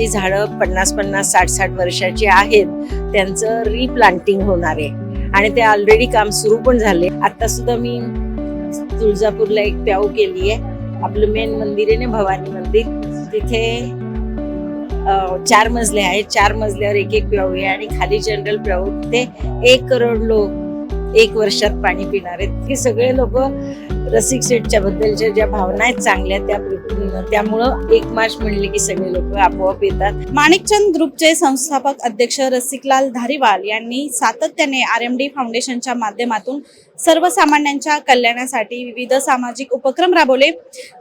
जी झाडं पन्नास पन्नास साठ साठ वर्षाची आहेत त्यांचं रिप्लांटिंग होणार आहे. आणि ते ऑलरेडी काम सुरू पण झाले. आता सुद्धा मी तुळजापूरला एक प्याऊ केली आहे. आपलं मेन मंदिर आहे ना भवानी मंदिर. तिथे चार मजले आहेत. चार मजल्यावर एक एक प्याऊ आहे आणि खाली जनरल प्याऊ. ते एक करोड लोक एक वर्षात पाणी पिणार आहेत. हे सगळे लोक रसिक सेटच्या बद्दलच्या ज्या भावना आहेत चांगल्या त्या त्यामुळं एक मार्च म्हणले की सगळे लोक आपोआप येतात. माणिकचंद ग्रुपचे संस्थापक अध्यक्ष रसिकलाल धारीवाल यांनी सातत्याने आर एम डी फाउंडेशनच्या माध्यमातून सर्वसामान्यांच्या कल्याणासाठी विविध सामाजिक उपक्रम राबवले.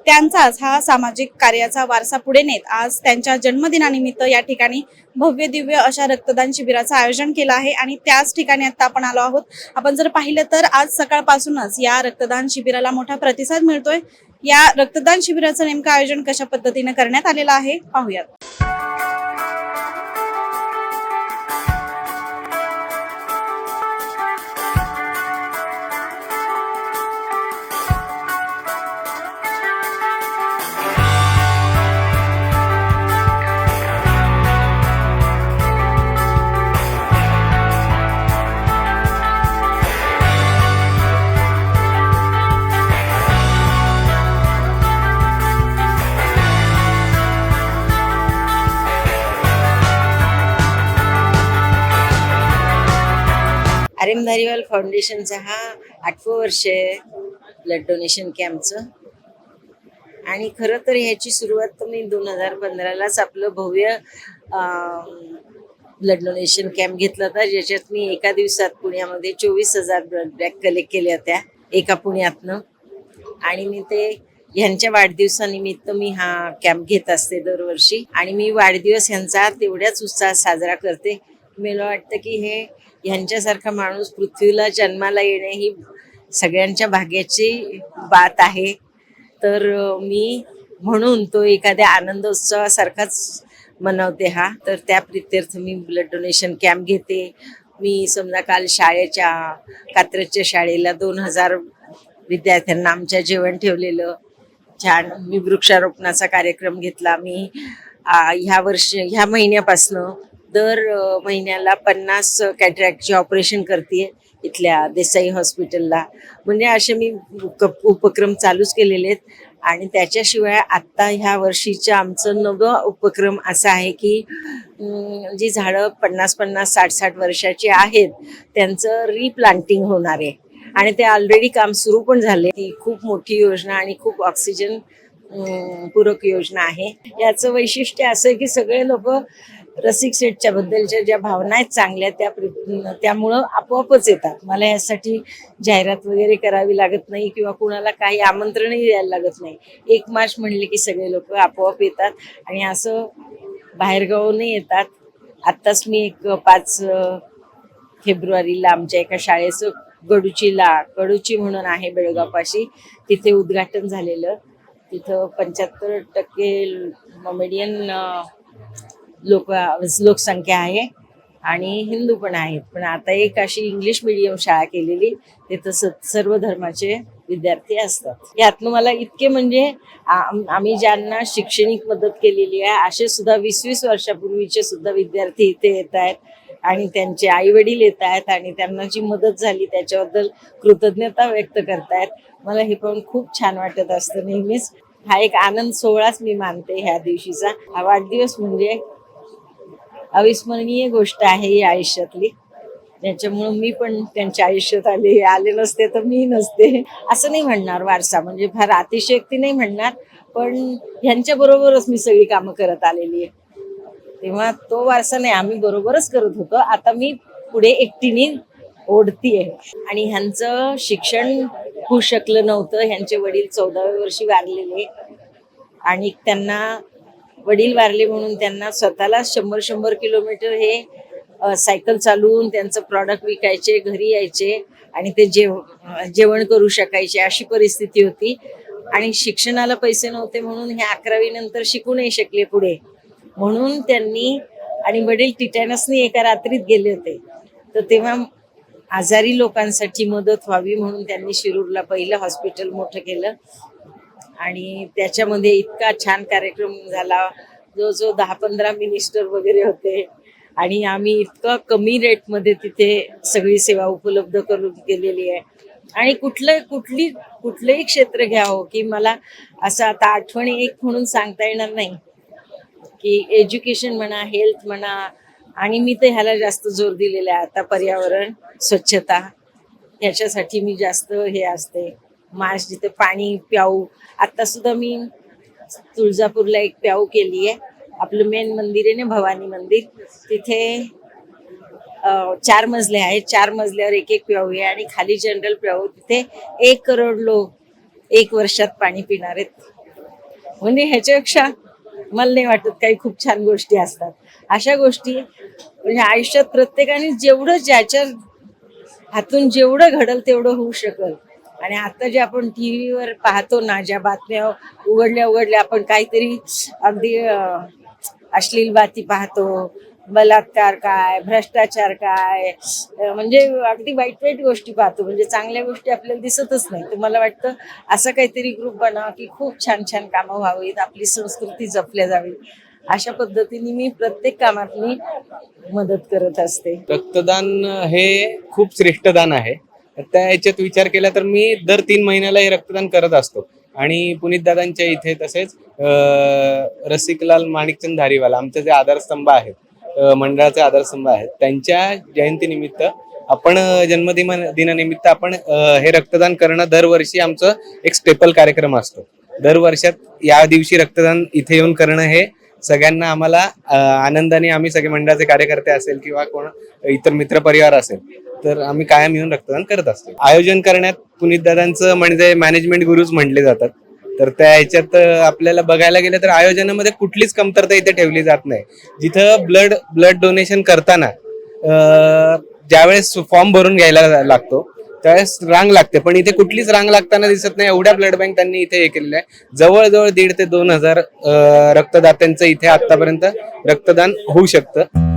त्यांचाच हा सामाजिक कार्याचा वारसा पुढे नेत आज त्यांच्या जन्मदिनानिमित्त या ठिकाणी भव्य दिव्य अशा रक्तदान शिबिराचं आयोजन केलं आहे आणि त्याच ठिकाणी आता आपण आलो आहोत. आपण जर पाहिलं तर आज सकाळपासूनच या रक्तदान शिबिराला मोठा प्रतिसाद मिळतोय. या रक्तदान शिबिराचं नेमकं आयोजन कशा पद्धतीने करण्यात आलेलं आहे पाहूयात. धारीवाल फाउंडेशनचा हा आठवं वर्ष आहे ब्लड डोनेशन कॅम्पचं आणि खरं तर ह्याची सुरुवात तर मी दोन हजार पंधरालाच आपलं भव्य ब्लड डोनेशन कॅम्प घेतला होता. ज्याच्यात मी एका दिवसात पुण्यामध्ये चोवीस हजार ब्लड बॅग कलेक्ट केल्या होत्या एका पुण्यातनं. आणि मी ते ह्यांच्या वाढदिवसानिमित्त मी हा कॅम्प घेत असते दरवर्षी. आणि मी वाढदिवस ह्यांचा तेवढ्याच उत्साहात साजरा करते. मला वाटतं की हे ह्यांच्यासारखा माणूस पृथ्वीला जन्माला येणे ही सगळ्यांच्या भाग्याची बात आहे. तर मी म्हणून तो एखाद्या आनंदोत्सवासारखाच मनवते हा. तर त्या प्रित्यर्थ मी ब्लड डोनेशन कॅम्प घेते. मी समजा काल शाळेच्या कात्रजच्या शाळेला दोन हजार विद्यार्थ्यांना आमच्या जेवण ठेवलेलं. छान मी वृक्षारोपणाचा कार्यक्रम घेतला. मी ह्या वर्ष ह्या महिन्यापासनं दर महिन्याला पन्नास कॅटरॅक्टचे ऑपरेशन करते इथल्या देसाई हॉस्पिटलला म्हणजे असे मी उपक्रम चालूच केलेले आहेत. आणि त्याच्याशिवाय आत्ता ह्या वर्षीचं आमचं नवं उपक्रम असा आहे की जी झाडं पन्नास पन्नास साठ साठ वर्षाची आहेत त्यांचं रिप्लांटिंग होणार आहे. आणि ते ऑलरेडी काम सुरू पण झाले. ती खूप मोठी योजना आणि खूप ऑक्सिजन पूरक योजना आहे. याचं वैशिष्ट्य असं आहे की सगळे लोक रसिक शेठच्या बद्दलच्या ज्या भावना आहेत चांगल्या त्या त्यामुळं आपोआपच येतात. मला यासाठी जाहिरात वगैरे करावी लागत नाही किंवा कुणाला काही आमंत्रणही द्यायला लागत नाही. एक मार्च म्हणले की सगळे लोक आपोआप येतात आणि असं बाहेरगावूनही येतात. आत्ताच मी एक पाच फेब्रुवारीला आमच्या एका शाळेचं गडूचीला गडूची म्हणून आहे बेळगावपाशी. तिथे उद्घाटन झालेलं. तिथं पंच्याहत्तर टक्के मोमेडियन लोक लोकसंख्या आहे आणि हिंदू पण आहेत. पण आता एक अशी इंग्लिश मिडियम शाळा केलेली तिथं स- सर्व धर्माचे विद्यार्थी असतात. यातनं मला इतके म्हणजे आम्ही ज्यांना शैक्षणिक मदत केलेली आहे असे सुद्धा वीस वीस वर्षापूर्वीचे सुद्धा विद्यार्थी इथे येत आहेत आणि त्यांचे आई वडील येत आहेत आणि त्यांना जी मदत झाली त्याच्याबद्दल कृतज्ञता व्यक्त करतायत. मला हे पण खूप छान वाटत असतं नेहमीच. हा एक आनंद सोहळाच मी मानते ह्या दिवशीचा. हा वाढदिवस म्हणजे अविस्मरणीय गोष्ट आहे ही आयुष्यातली. त्याच्यामुळं मी पण त्यांच्या आयुष्यात आले आले नसते तर मी नसते. असं नाही म्हणणार वारसा म्हणजे फार अतिशयोक्ती नाही म्हणणार पण ह्यांच्या बरोबरच मी सगळी कामं करत आलेली आहे. तेव्हा तो वारसा नाही आम्ही बरोबरच करत होतो. आता मी पुढे एकटीने ओढतीये. आणि ह्यांचं शिक्षण होऊ शकलं नव्हतं. ह्यांचे वडील चौदाव्या वर्षी वारलेले. आणि त्यांना वडील वारले म्हणून त्यांना स्वतःला शंभर शंभर किलोमीटर हे सायकल चालवून त्यांचं प्रॉडक्ट विकायचे घरी यायचे आणि ते जेव जेवण करू शकायचे अशी परिस्थिती होती. आणि शिक्षणाला पैसे नव्हते म्हणून हे अकरावी नंतर शिकू नाही शकले पुढे. म्हणून त्यांनी आणि वडील टिटॅनसनी एका रात्रीत गेले होते. तर तेव्हा आजारी लोकांसाठी मदत व्हावी म्हणून त्यांनी शिरूरला पहिलं हॉस्पिटल मोठं केलं. आणि त्याच्यामध्ये इतका छान कार्यक्रम झाला. जो जो दहा पंधरा मिनिस्टर वगैरे होते. आणि आम्ही इतका कमी रेटमध्ये तिथे सगळी सेवा उपलब्ध करून केलेली आहे. आणि कुठलं कुठली कुठलंही क्षेत्र घ्या हो की मला असं आता आठवणी एक म्हणून सांगता येणार नाही. की एज्युकेशन म्हणा हेल्थ म्हणा आणि मी तर ह्याला जास्त जोर दिलेला आहे. आता पर्यावरण स्वच्छता ह्याच्यासाठी मी जास्त हे असते. मार्च जिथे पाणी प्याऊ. आता सुद्धा मी तुळजापूरला एक प्याऊ केली आहे. आपलं मेन मंदिर आहे ना भवानी मंदिर. तिथे चार मजले आहेत. चार मजल्यावर एक एक प्याऊ आहे आणि खाली जनरल प्याऊ तिथे एक करोड लोक एक वर्षात पाणी पिणार आहेत. म्हणजे ह्याच्यापेक्षा मला नाही वाटत काही खूप छान गोष्टी असतात. अशा गोष्टी म्हणजे आयुष्यात प्रत्येकाने जेवढं ज्याच्या हातून जेवढं घडल तेवढं होऊ शकल. आणि आता जे आपण टी व्हीवर पाहतो ना ज्या बातम्या उघडल्या उघडल्या आपण काहीतरी अगदी अश्लील बाती पाहतो. बलात्कार काय भ्रष्टाचार काय म्हणजे अगदी वाईट वाईट गोष्टी पाहतो. म्हणजे चांगल्या गोष्टी आपल्याला दिसतच नाही. तर मला वाटतं असं काहीतरी ग्रुप बनावा की खूप छान छान कामं व्हावीत आपली संस्कृती जपल्या जावी. अशा पद्धतीने मी प्रत्येक कामात मी मदत करत असते. रक्तदान हे खूप श्रेष्ठ दान आहे. त्या याच्यात विचार केला तर मी दर तीन महिन्याला हे रक्तदान करत असतो. आणि पुनीत दादांच्या इथे तसेच रसिकलाल माणिकचंद धारीवाला आमचे जे आधारस्तंभ आहेत मंडळाचे आधारस्तंभ आहेत त्यांच्या जयंतीनिमित्त आपण अं, जन्मदिन दिनानिमित्त आपण हे रक्तदान करणं दरवर्षी आमचं एक स्टेपल कार्यक्रम असतो. दर वर्षात या दिवशी रक्तदान इथे येऊन करणं हे सगळ्यांना आम्हाला आनंदाने आम्ही सगळे मंडळाचे कार्यकर्ते असेल किंवा कोण इतर मित्र परिवार असेल तर आम्ही कायम येऊन रक्तदान करत असतो. आयोजन करण्यात पुनीत दादांचं म्हणजे मॅनेजमेंट गुरुज म्हटले जातात. तर त्या ह्याच्यात आपल्याला बघायला गेलं तर आयोजनामध्ये कुठलीच कमतरता इथे ठेवली जात नाही. जिथं ब्लड ब्लड डोनेशन करताना ज्यावेळेस फॉर्म भरून घ्यायला लागतो त्यावेळेस रांग लागते. पण इथे कुठलीच रांग लागताना दिसत नाही. एवढ्या ब्लड बँक त्यांनी इथे हे केलेलं आहे. जवळजवळ दीड ते दोन हजार रक्तदात्यांचं इथे आतापर्यंत रक्तदान होऊ शकतं.